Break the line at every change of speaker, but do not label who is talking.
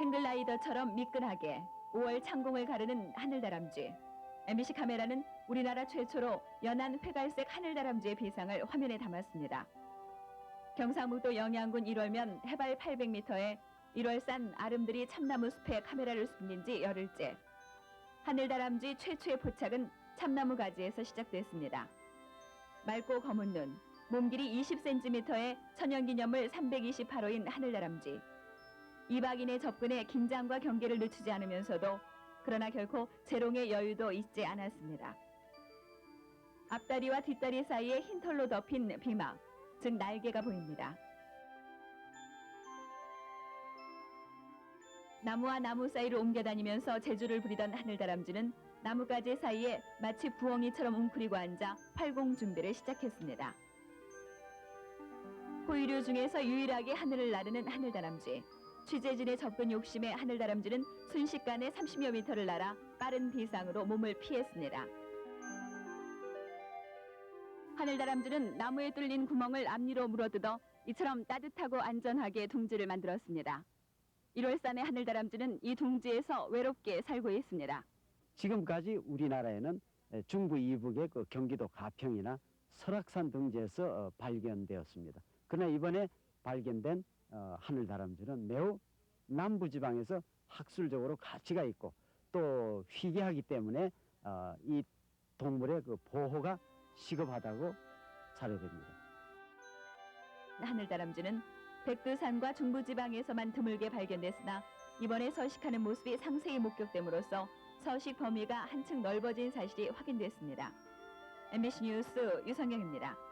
행글라이더처럼 미끈하게 5월 창공을 가르는 하늘다람쥐. MBC 카메라는 우리나라 최초로 연한 회갈색 하늘다람쥐의 비상을 화면에 담았습니다. 경상북도 영양군 1월면 해발 800m에 1월산 아름드리 참나무 숲에 카메라를 숨긴 지 열흘째. 하늘다람쥐 최초의 포착은 참나무 가지에서 시작됐습니다. 맑고 검은 눈, 몸길이 20cm의 천연기념물 328호인 하늘다람쥐. 이박인의 접근에 긴장과 경계를 늦추지 않으면서도 그러나 결코 재롱의 여유도 잊지 않았습니다. 앞다리와 뒷다리 사이에 흰 털로 덮인 비막, 즉 날개가 보입니다. 나무와 나무 사이를 옮겨다니면서 제주를 부리던 하늘다람쥐는 나뭇가지 사이에 마치 부엉이처럼 웅크리고 앉아 활공 준비를 시작했습니다. 포유류 중에서 유일하게 하늘을 나르는 하늘다람쥐. 취재진의 접근 욕심에 하늘다람쥐는 순식간에 30여 미터를 날아 빠른 비상으로 몸을 피했습니다. 하늘다람쥐는 나무에 뚫린 구멍을 앞니로 물어뜯어 이처럼 따뜻하고 안전하게 둥지를 만들었습니다. 1월산의 하늘다람쥐는 이 둥지에서 외롭게 살고 있습니다.
지금까지 우리나라에는 에, 중부 이북의 그 경기도 가평이나 설악산 등지에서 어, 발견되었습니다. 그러나 이번에 발견된 어, 하늘 다람쥐는 매우 남부 지방에서 학술적으로 가치가 있고 또 희귀하기 때문에 어, 이 동물의 그 보호가 시급하다고 사료됩니다.
하늘다람쥐는 백두산과 중부지방에서만 드물게 발견됐으나 이번에 서식하는 모습이 상세히 목격됨으로써 서식 범위가 한층 넓어진 사실이 확인됐습니다. MBC 뉴스 유성경입니다.